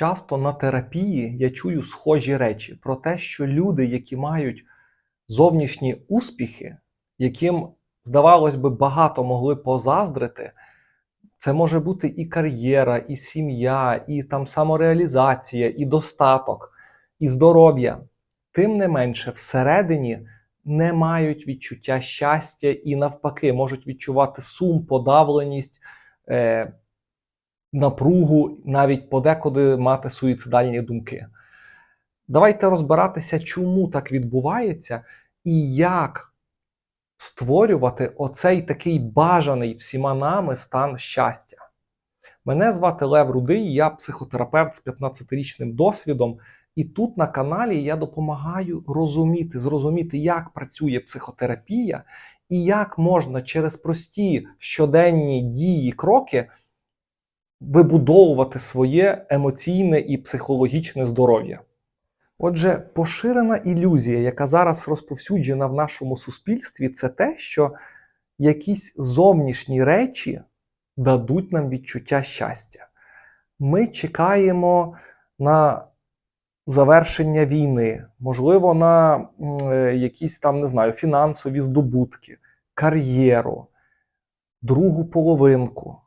Часто на терапії я чую схожі речі про те, що люди, які мають зовнішні успіхи, яким, здавалось би, багато могли позаздрити, це може бути і кар'єра, і сім'я, і там самореалізація, і достаток, і здоров'я. Тим не менше, всередині не мають відчуття щастя і навпаки можуть відчувати сум, подавленість, е, напругу, навіть подекуди мати суїцидальні думки. Давайте розбиратися, чому так відбувається, і як створювати оцей такий бажаний всіма нами стан щастя. Мене звати Лев Рудий, я психотерапевт з 15-річним досвідом. І тут на каналі я допомагаю розуміти, зрозуміти, як працює психотерапія, і як можна через прості щоденні дії, кроки вибудовувати своє емоційне і психологічне здоров'я. Отже, поширена ілюзія, яка зараз розповсюджена в нашому суспільстві, це те, що якісь зовнішні речі дадуть нам відчуття щастя. Ми чекаємо на завершення війни, можливо, на е, якісь там, не знаю, фінансові здобутки, кар'єру, другу половинку,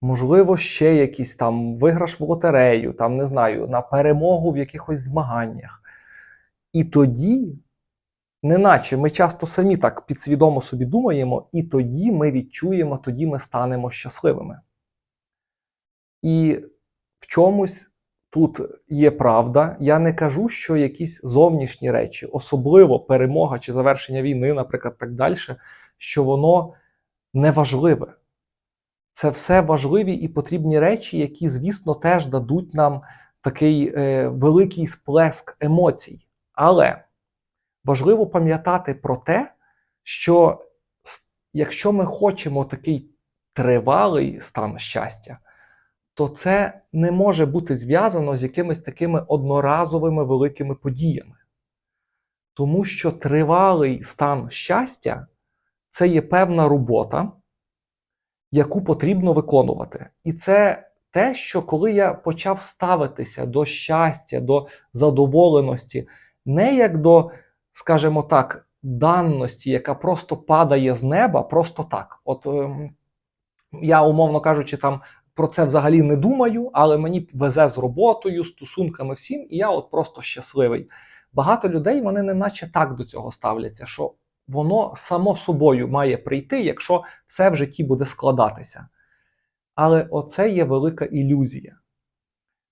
можливо, ще якийсь там виграш в лотерею, там, не знаю, на перемогу в якихось змаганнях. І тоді, неначе ми часто самі так підсвідомо собі думаємо, і тоді ми відчуємо, тоді ми станемо щасливими. І в чомусь тут є правда. Я не кажу, що якісь зовнішні речі, особливо перемога чи завершення війни, наприклад, так далі, що воно неважливе. Це все важливі і потрібні речі, які, звісно, теж дадуть нам такий е, великий сплеск емоцій. Але важливо пам'ятати про те, що якщо ми хочемо такий тривалий стан щастя, то це не може бути зв'язано з якимись такими одноразовими великими подіями. Тому що тривалий стан щастя це є певна робота, яку потрібно виконувати. І це те, що коли я почав ставитися до щастя, до задоволеності, не як до, скажімо так, данності, яка просто падає з неба, просто так. От ем, я, умовно кажучи, там про це взагалі не думаю, але мені везе з роботою, стосунками всім, і я от просто щасливий. Багато людей вони не наче так до цього ставляться, що воно само собою має прийти, якщо все в житті буде складатися. Але оце є велика ілюзія.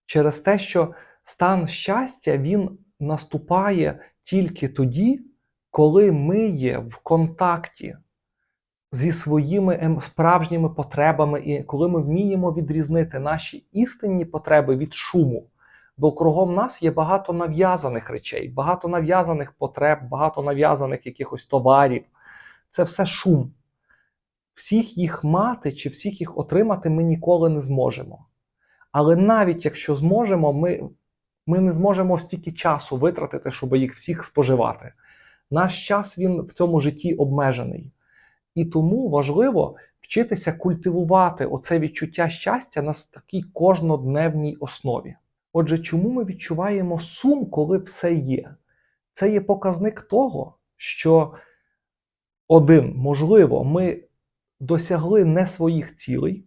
Через те, що стан щастя він наступає тільки тоді, коли ми є в контакті зі своїми ем- справжніми потребами, і коли ми вміємо відрізнити наші істинні потреби від шуму. Бо кругом нас є багато нав'язаних речей, багато нав'язаних потреб, багато нав'язаних якихось товарів. Це все шум. Всіх їх мати чи всіх їх отримати ми ніколи не зможемо. Але навіть якщо зможемо, ми, ми не зможемо стільки часу витратити, щоб їх всіх споживати. Наш час він в цьому житті обмежений. І тому важливо вчитися культивувати оце відчуття щастя на такій кожнодневній основі. Отже, чому ми відчуваємо сум, коли все є? Це є показник того, що один, можливо, ми досягли не своїх цілей.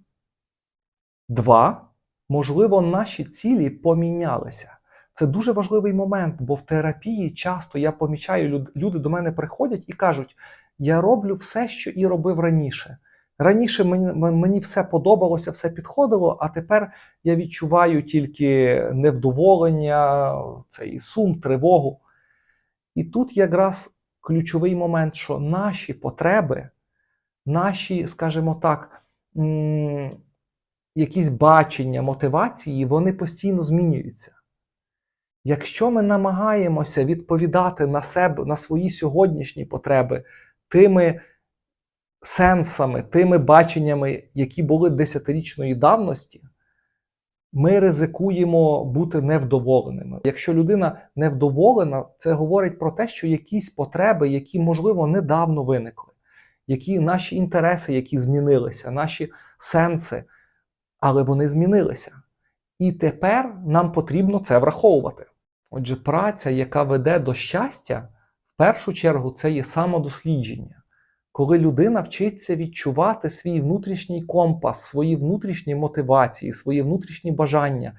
Два, можливо, наші цілі помінялися. Це дуже важливий момент, бо в терапії часто я помічаю, люди до мене приходять і кажуть: я роблю все, що і робив раніше. Раніше мені, все подобалося, все підходило, а тепер я відчуваю тільки невдоволення, цей сум, тривогу. І тут якраз ключовий момент, що наші потреби, наші, скажімо так, якісь бачення, мотивації, вони постійно змінюються. Якщо ми намагаємося відповідати на себе, на свої сьогоднішні потреби тими сенсами, тими баченнями, які були десятирічної давності, ми ризикуємо бути невдоволеними. Якщо людина невдоволена, це говорить про те, що якісь потреби, які, можливо, недавно виникли, які наші інтереси, які змінилися, наші сенси, але вони змінилися. І тепер нам потрібно це враховувати. Отже, праця, яка веде до щастя, в першу чергу це є самодослідження, коли людина вчиться відчувати свій внутрішній компас, свої внутрішні мотивації, свої внутрішні бажання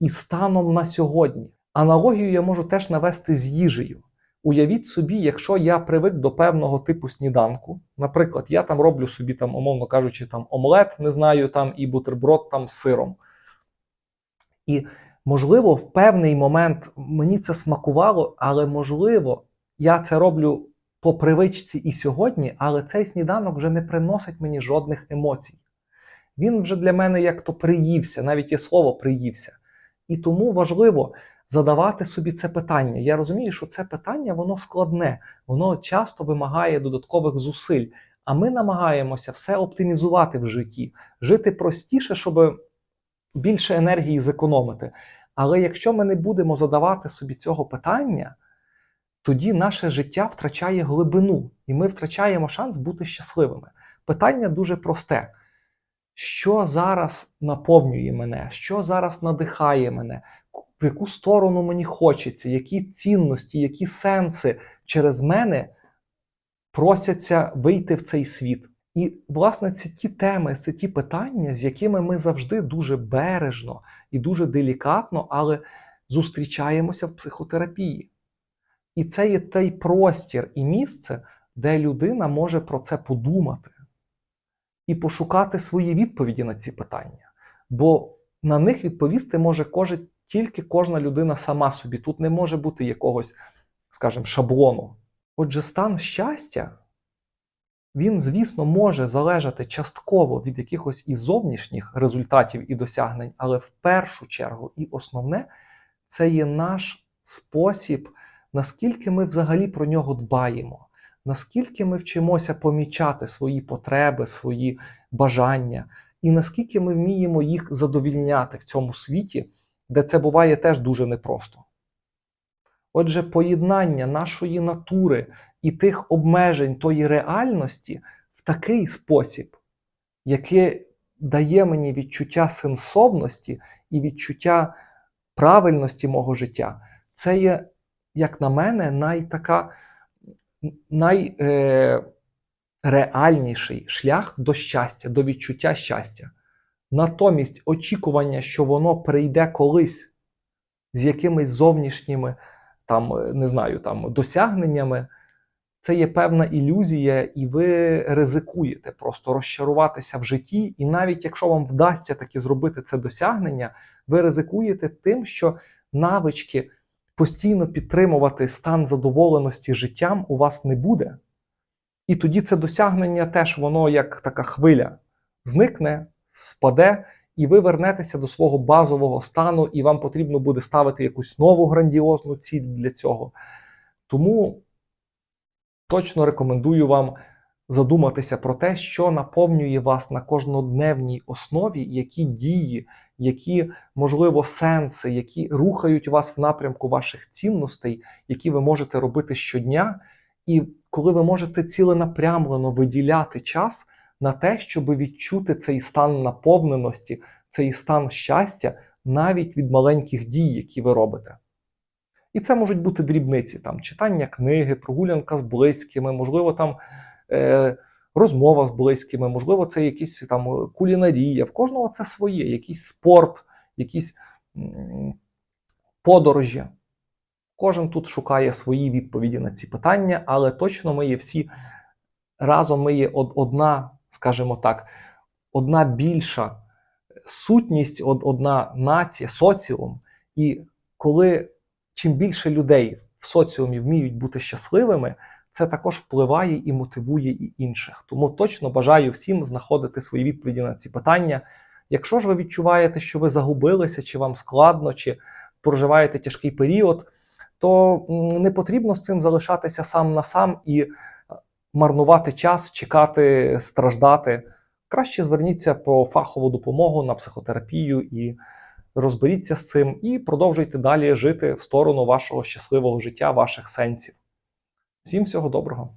і станом на сьогодні. Аналогію я можу теж навести з їжею. Уявіть собі, якщо я привик до певного типу сніданку, наприклад, я там роблю собі там, умовно кажучи, там омлет, не знаю, там і бутерброд там з сиром. І можливо, в певний момент мені це смакувало, але можливо, я це роблю по привичці і сьогодні, але цей сніданок вже не приносить мені жодних емоцій. Він вже для мене як то приївся, навіть є слово приївся. І тому важливо задавати собі це питання. Я розумію, що це питання воно складне, воно часто вимагає додаткових зусиль. А ми намагаємося все оптимізувати в житті, жити простіше, щоб більше енергії зекономити. Але якщо ми не будемо задавати собі цього питання, тоді наше життя втрачає глибину, і ми втрачаємо шанс бути щасливими. Питання дуже просте: що зараз наповнює мене, що зараз надихає мене, в яку сторону мені хочеться, які цінності, які сенси через мене просяться вийти в цей світ. І, власне, це ті теми, це ті питання, з якими ми завжди дуже бережно і дуже делікатно, але зустрічаємося в психотерапії. І це є той простір і місце, де людина може про це подумати і пошукати свої відповіді на ці питання. Бо на них відповісти може кожен, тільки кожна людина сама собі. Тут не може бути якогось, скажімо, шаблону. Отже, стан щастя, він, звісно, може залежати частково від якихось і зовнішніх результатів і досягнень, але в першу чергу і основне це є наш спосіб, наскільки ми взагалі про нього дбаємо, наскільки ми вчимося помічати свої потреби, свої бажання, і наскільки ми вміємо їх задовільняти в цьому світі, де це буває теж дуже непросто. Отже, поєднання нашої натури і тих обмежень тої реальності в такий спосіб, яке дає мені відчуття сенсовності і відчуття правильності мого життя, це є, як на мене, найтака, найреальніший е, шлях до щастя, до відчуття щастя. Натомість очікування, що воно прийде колись з якимись зовнішніми там, е, не знаю, там досягненнями, це є певна ілюзія, і ви ризикуєте просто розчаруватися в житті. І навіть якщо вам вдасться таки зробити це досягнення, ви ризикуєте тим, що навички постійно підтримувати стан задоволеності життям у вас не буде. І тоді це досягнення теж воно як така хвиля зникне, спаде і ви вернетеся до свого базового стану, і вам потрібно буде ставити якусь нову грандіозну ціль для цього. Тому точно рекомендую вам задуматися про те, що наповнює вас на кожнодневній основі, які дії, які, можливо, сенси, які рухають вас в напрямку ваших цінностей, які ви можете робити щодня. І коли ви можете ціленапрямлено виділяти час на те, щоб відчути цей стан наповненості, цей стан щастя навіть від маленьких дій, які ви робите. І це можуть бути дрібниці, там читання книги, прогулянка з близькими, можливо, там розмова з близькими, можливо, це якісь там кулінарія. В кожного це своє, якийсь спорт, якісь подорожі. Кожен тут шукає свої відповіді на ці питання, але точно ми є всі разом ми є одна скажімо так, одна більша сутність, одна нація, соціум. І коли чим більше людей в соціумі вміють бути щасливими, це також впливає і мотивує і інших. Тому точно бажаю всім знаходити свої відповіді на ці питання. Якщо ж ви відчуваєте, що ви загубилися, чи вам складно, чи проживаєте тяжкий період, то не потрібно з цим залишатися сам на сам і марнувати час, чекати, страждати. Краще зверніться по фахову допомогу на психотерапію і розберіться з цим, і продовжуйте далі жити в сторону вашого щасливого життя, ваших сенсів. Всім всього доброго!